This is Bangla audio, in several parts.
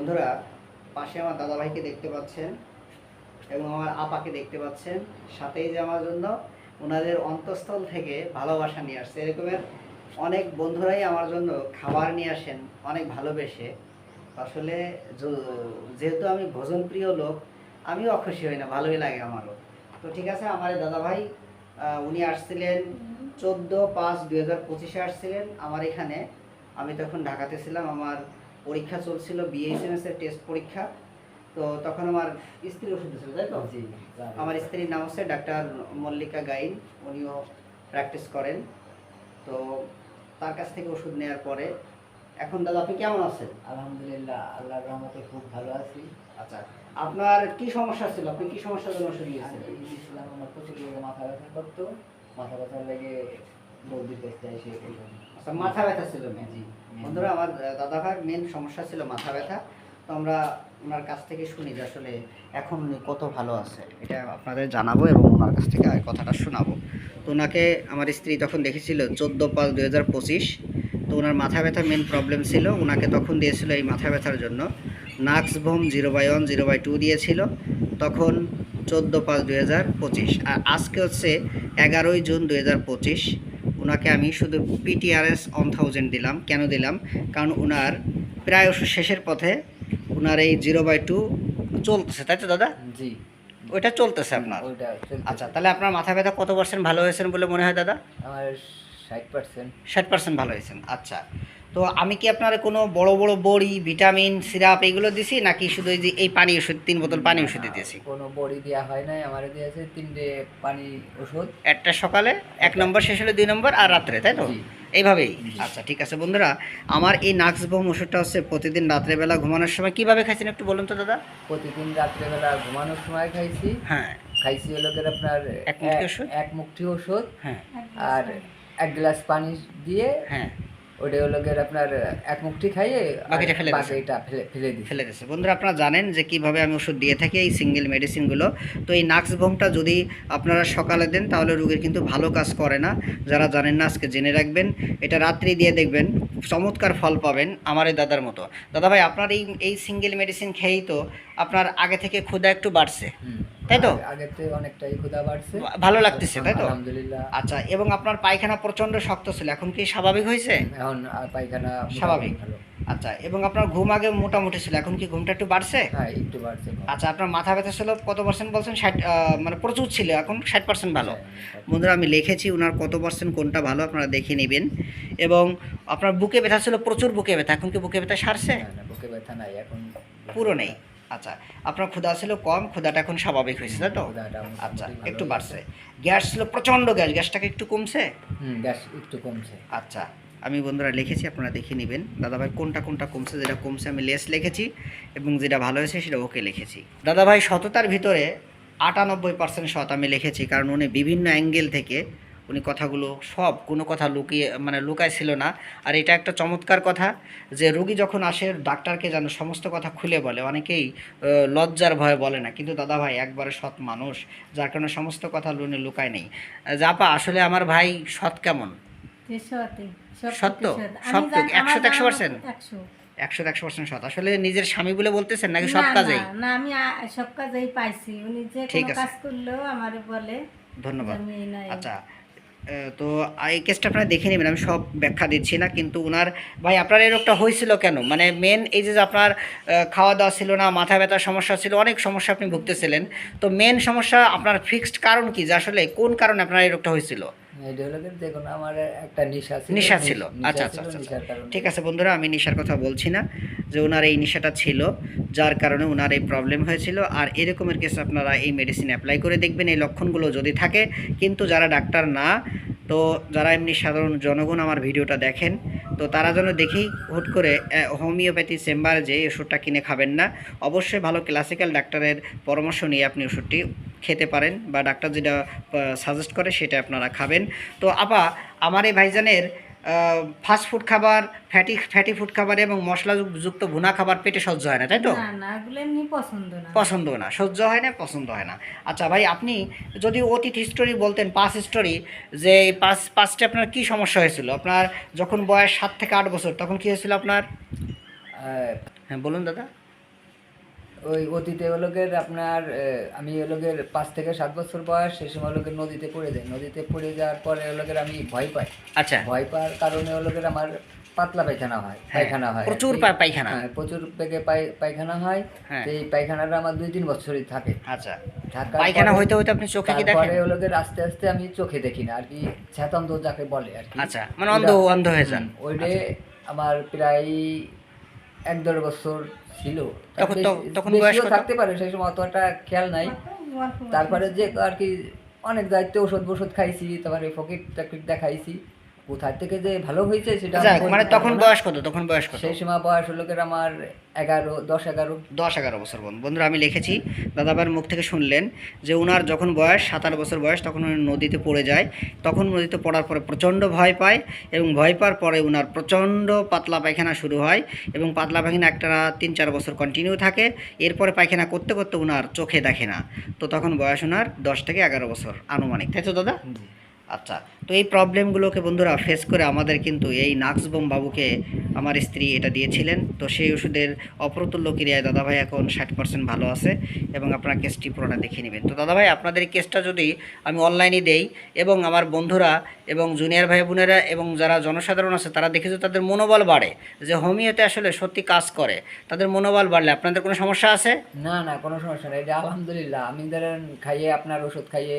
বন্ধুরা পাশে আমার দাদাভাইকে দেখতে পাচ্ছেন এবং আমার আপাকে দেখতে পাচ্ছেন। সাথেই যে আমার জন্য ওনাদের অন্তঃস্থল থেকে ভালোবাসা নিয়ে আসছে। এরকমের অনেক বন্ধুরাই আমার জন্য খাবার নিয়ে আসেন অনেক ভালোবেসে। আসলে যেহেতু আমি ভোজন প্রিয় লোক আমিও অখুশি হই না ভালোই লাগে আমারও। তো ঠিক আছে আমার দাদাভাই উনি আসছিলেন চোদ্দ পাঁচ দুই হাজার পঁচিশে আসছিলেন আমার এখানে। আমি তখন ঢাকাতে ছিলাম আমার পরীক্ষা চলছিল বিএসএমএস এর টেস্ট পরীক্ষা। তো তখন আমার স্ত্রীর ওষুধ ছিল তাই তো? আমার স্ত্রীর নাম হচ্ছে ডাক্তার মল্লিকা গাইন উনিও প্র্যাকটিস করেন। তো তার কাছ থেকে ওষুধ নেওয়ার পরে এখন দাদা আপনি কেমন আছেন? আলহামদুলিল্লাহ আল্লাহর রহমতে খুব ভালো আছি। আচ্ছা আপনার কি সমস্যা ছিল? আপনি কি সমস্যার জন্য ওষুধ নিয়েছিলেন? গিয়েছিলাম আমার প্রচুর মাথা ব্যথা করতো। মাথা ব্যথার লেগে আচ্ছা মাথা ব্যথা ছিল জি বন্ধুরা, আমার দাদা ভাইয়ের মেন সমস্যা ছিল মাথা ব্যথা। তো আমরা ওনার কাছ থেকে শুনি যে আসলে এখন উনি কত ভালো আছে। এটা আপনাদের জানাব এবং ওনার কাছ থেকে কথাটা শোনাবো। তো ওনাকে আমার স্ত্রী তখন দেখেছিল চোদ্দ পাঁচ দুই হাজার পঁচিশ। তো ওনার মাথা ব্যথার মেন প্রবলেম ছিল। ওনাকে তখন দিয়েছিল এই মাথা ব্যথার জন্য। Nux vom zero by one, zero by two দিয়েছিল। তখন চোদ্দ পাঁচ দুই হাজার পঁচিশ। আর আজকে হচ্ছে এগারোই জুন দুই হাজার পঁচিশ। ওনাকে আমি শুধু পিটিআরএস ওয়ান থাউজেন্ড দিলাম। কেন দিলাম? কারণ ওনার প্রায় ওষুধ শেষের পথে ওনার এই জিরো বাই টু চলতেছে তাই তো দাদা? জি। ওইটা চলতেছে আপনার? আচ্ছা তাহলে আপনার মাথা ব্যথা কত পার্সেন্ট ভালো হয়েছেন বলে মনে হয় দাদা? আমার ষাট পার্সেন্ট ষাট পার্সেন্ট ভালো হয়েছেন আচ্ছা তো আমি কি আপনার কোনো বড় বড় বড়ি ভিটামিন সিরাপ এগুলো দিছি নাকি শুধু এই যে এই পানি ওষুধ তিন বোতল পানি ওষুধ দিয়েছি? কোনো বড়ি দেওয়া হয় নাই আমার দিয়েছে তিনটে পানি ওষুধ। একটা সকালে এক নম্বর শেষ হলে দুই নম্বর আর রাত্রে তাই তো? এইভাবেই? আচ্ছা ঠিক আছে বন্ধুরা আমার এই নাক্স বোম ওষুধটা হচ্ছে প্রতিদিন রাত্রেবেলা ঘুমানোর সময়। কীভাবে খাইছেন একটু বলুন তো দাদা? প্রতিদিন রাত্রেবেলা ঘুমানোর সময় খাইছি। হ্যাঁ। খাইছি হলো আপনার এক মুঠি ওষুধ? এক মুঠি ওষুধ হ্যাঁ। আর এক গ্লাস পানি দিয়ে হ্যাঁ। ওটা হলো গিয়ে আপনার এক মুখটি খাইয়ে বাকিটা ফেলে দিয়েছে বাকিটা ফেলে ফেলে দিই ফেলে দিচ্ছে বন্ধুরা আপনারা জানেন যে কীভাবে আমি ওষুধ দিয়ে থাকি এই সিঙ্গেল মেডিসিনগুলো তো এই নাক্স ভোমটা যদি আপনারা সকালে দেন তাহলে রোগীর কিন্তু ভালো কাজ করে না। যারা জানেন না আজকে জেনে রাখবেন। এটা রাত্রি দিয়ে দেখবেন। চমৎকার ফল পাবেন আমার এই দাদার মতো। দাদা ভাই আপনার এই এই সিঙ্গেল মেডিসিন খেয়েই তো আপনার আগে থেকে ক্ষুদা একটু বাড়ছে। তাই তো? আগে- আগের থেকে অনেকটাই ক্ষুধা বাড়ছে। ভালো লাগতেছে তাই তো? আলহামদুলিল্লাহ। আচ্ছা এবং আপনার পায়খানা প্রচণ্ড শক্ত ছিল এখন কি স্বাভাবিক হয়েছে? এখন পায়খানা স্বাভাবিক। ভালো। আচ্ছা এবং আপনার ঘুম আগে মোটামুটি ছিল এখন কি ঘুমটা একটু বাড়ছে? হ্যাঁ একটু বাড়ছে আচ্ছা আপনার মাথা ব্যথা ছিল কত পার্সেন্ট বলছেন? ষাট মানে প্রচুর ছিল এখন ষাট পার্সেন্ট ভালো। হ্যাঁ, বন্ধুরা আমি লিখেছি ওনার কত পার্সেন্ট কোনটা ভালো আপনারা দেখে নেবেন। এবং আপনার বুকে ব্যথা ছিল প্রচুর বুকে ব্যথা এখন কি বুকে ব্যথা সারছে? বুকে ব্যথা নাই এখন পুরো নেই। আচ্ছা আপনার ক্ষুধা ছিল কম ক্ষুধাটা এখন স্বাভাবিক হয়েছে তাই তো? আচ্ছা একটু বাড়ছে। গ্যাস ছিল প্রচণ্ড গ্যাস গ্যাসটাকে একটু কমছে? হুম গ্যাস একটু কমছে। আচ্ছা আমি বন্ধুরা লিখেছি, আপনারা দেখে নেবেন। দাদাভাই কোনটা কোনটা কমছে, যেটা কমছে আমি লেস লিখেছি এবং যেটা ভালো হয়েছে সেটা ওকে লিখেছি। দাদাভাই সততার ভিতরে আটানব্বই পার্সেন্ট সৎ আমি লিখেছি, কারণ উনি বিভিন্ন অ্যাঙ্গেল থেকে উনি কথাগুলো সব, কোনো কথা লুকিয়ে মানে লুকায় ছিল না। আর এটা একটা চমৎকার কথা যে রুগী যখন আসে, ডাক্তারকে যেন সমস্ত কথা খুলে বলে, অনেকেই লজ্জার ভয়ে বলে না, কিন্তু দাদাভাই একবারে সৎ মানুষ, যার কারণে সমস্ত কথা উনি লুকায় নেই। জাপা আসলে আমার ভাই সৎ কেমন? সত্য? সত্য? একশোতে একশো percent? একশো একশো। পার্সেন্ট সৎ। আসলে নিজের স্বামী বলে বলতেছেন নাকি সব কাজেই? না আমি সব কাজেই পাইছি। উনি যে কোনো কাজ করলেও আমার বলে ধন্যবাদ। আচ্ছা তো এই কেসটা আপনারা দেখে নেবেন আমি সব ব্যাখ্যা দিচ্ছি না কিন্তু ওনার ভাই আপনার এই রোগটা হয়েছিল কেন? মানে মেন এই যে আপনার খাওয়া দাওয়া ছিল না মাথা ব্যথার সমস্যা ছিল অনেক সমস্যা আপনি ভুগতেছিলেন। তো মেন সমস্যা আপনার ফিক্সড কারণ কি? যে আসলে কোন কারণে আপনার এই রোগটা হয়েছিল? এটা হলো দেখুন আমার একটা নেশা ছিল। নেশা ছিল। নেশা আচ্ছা আচ্ছা আচ্ছা ঠিক আছে বন্ধুরা আমি নেশার কথা বলছি না যে ওনার এই নেশাটা ছিল যার কারণে ওনার এই প্রবলেম হয়েছিল। আর এরকমের কেস আপনারা এই মেডিসিন অ্যাপ্লাই করে দেখবেন এই লক্ষণগুলো যদি থাকে। কিন্তু যারা ডাক্তার না তো যারা এমনি সাধারণ জনগণ আমার ভিডিওটা দেখেন তো তারা যেন দেখেই হুট করে হোমিওপ্যাথি চেম্বারে যে ওষুধটা কিনে খাবেন না। অবশ্যই ভালো ক্লাসিক্যাল ডাক্তারের পরামর্শ নিয়ে আপনি ওষুধটি খেতে পারেন বা ডাক্তার যেটা সাজেস্ট করে সেটা আপনারা খাবেন। তো আপা আমার এই ভাইজানের ফাস্ট ফুড খাবার ফ্যাটি ফ্যাটি ফুড খাবার এবং মশলাযুক্ত ভুনা খাবার পেটে সহ্য হয় না তাই তো? না না এগুলো এমনি পছন্দ না। পছন্দ না সহ্য হয় না পছন্দ হয় না। আচ্ছা ভাই আপনি যদি অতীত হিস্টোরি বলতেন পাস হিস্টোরি যে এই পাঁচ পাঁচটা আপনার কি সমস্যা হয়েছিল? আপনার যখন বয়স সাত থেকে আট বছর তখন কি হয়েছিল আপনার? হ্যাঁ বলুন দাদা। ওই অতীতে ওলোকের আপনার আমি ওলোকের পাঁচ থেকে সাত বছর বয়স সেই সময় ওলোকের নদীতে পড়ে যায়। নদীতে পড়ে যাওয়ার পরে ওলোকের আমি ভয় পাই। আচ্ছা। ভয় পাওয়ার কারণে ওলোকের আমার পাতলা পায়খানা হয় হ্যাঁ, পায়খানা হয়। প্রচুর পায়খানা। হ্যাঁ, প্রচুর পেকে পায়- পায়খানা হয়। হ্যাঁ। সেই পায়খানাটা আমার দুই তিন বছরই থাকে। আচ্ছা। পায়খানা পরে- হইতে হইতে আপনি চোখে কি দেখেন? ওলোকের আস্তে আস্তে আমি চোখে দেখি না আর কি ছেতন্দ যাকে বলে আর কি। আচ্ছা মানে অন্ধ অন্ধ হয়ে যান। হুম, ওইটা আমার প্রায় এক দেড় বছর ছিল। তখন- বেশি- তখন বয়স থাকতে পারে সেই সময় অতটা খেয়াল নাই। তারপরে যে আর কি অনেক দায়িত্ব ওষুধ ওষুধ খাইছি তারপরে ফকির টাকির দেখাইছি। কোথা থেকে যে ভালো হয়েছে সেটা মানে তখন। বয়স কত? তখন বয়স কত? সেই সময় বয়স লোকের আমার এগারো দশ এগারো। দশ এগারো বছর বন্ধু বন্ধুরা আমি লিখেছি দাদাবার মুখ থেকে শুনলেন যে ওনার যখন বয়স সাত আট বছর বয়স তখন উনি নদীতে পড়ে যায়। তখন নদীতে পড়ার পরে প্রচণ্ড ভয় পায় এবং ভয় পাওয়ার পরে ওনার প্রচণ্ড পাতলা পায়খানা শুরু হয় এবং পাতলা পায়খানা একটা তিন চার বছর কন্টিনিউ থাকে। এরপরে পায়খানা করতে করতে ওনার চোখে দেখে না। তো তখন বয়স ওনার দশ থেকে এগারো বছর আনুমানিক তাই তো দাদা? আচ্ছা তো এই প্রবলেমগুলোকে বন্ধুরা ফেস করে আমাদের কিন্তু এই নাক্সবম বাবুকে আমার স্ত্রী এটা দিয়েছিলেন। তো সেই ওষুধের অপ্রতুল্য ক্রিয়ায় দাদাভাই এখন ষাট পার্সেন্ট ভালো আছে এবং আপনার কেসটি পুরোটা দেখে নেবেন। তো দাদাভাই, আপনাদের কেসটা যদি আমি অনলাইনে দেই এবং আমার বন্ধুরা এবং জুনিয়র ভাই বোনেরা এবং যারা জনসাধারণ আছে তারা দেখেছে তাদের মনোবল বাড়ে যে হোমিওতে আসলে সত্যি কাজ করে, তাদের মনোবল বাড়লে আপনাদের কোনো সমস্যা আছে? না না, কোনো সমস্যা নেই। আলহামদুলিল্লাহ, আমি ধরেন খাইয়ে আপনার ওষুধ খাইয়ে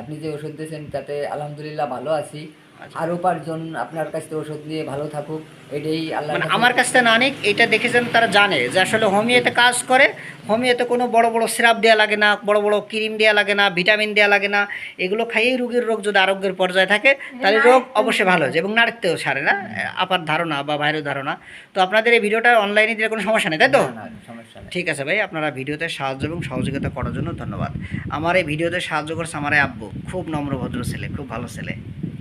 আপনি যে ওষুধ দিয়েছেন তাতে আলহামদুলিল্লাহ ভালো আছি। আচ্ছা। আরও পাঁচজন আপনার কাছ থেকে ওষুধ নিয়ে ভালো থাকুক এটাই আল্লাহ মানে আমার কাছ থেকে না নিক এটা দেখেছেন তারা জানে যে আসলে হোমিওতে কাজ করে হোমিওতে কোনো বড় বড় সিরাপ দেওয়া লাগে না বড় বড় ক্রিম দেওয়া লাগে না ভিটামিন দেওয়া লাগে না এগুলো খাইয়েই রোগীর রোগ যদি আরোগ্যের পর্যায়ে থাকে তাহলে রোগ অবশ্যই ভালো হয়ে যায় এবং নাড়তেও সারে না আপার ধারণা বা বাইরের ধারণা। তো আপনাদের এই ভিডিওটা অনলাইনে দিলে কোনো সমস্যা নেই তাই তো? ঠিক আছে ভাই আপনারা ভিডিওতে সাহায্য এবং সহযোগিতা করার জন্য ধন্যবাদ। আমার এই ভিডিওতে সাহায্য করছে আমার এই আব্বু খুব নম্র ভদ্র ছেলে খুব ভালো ছেলে।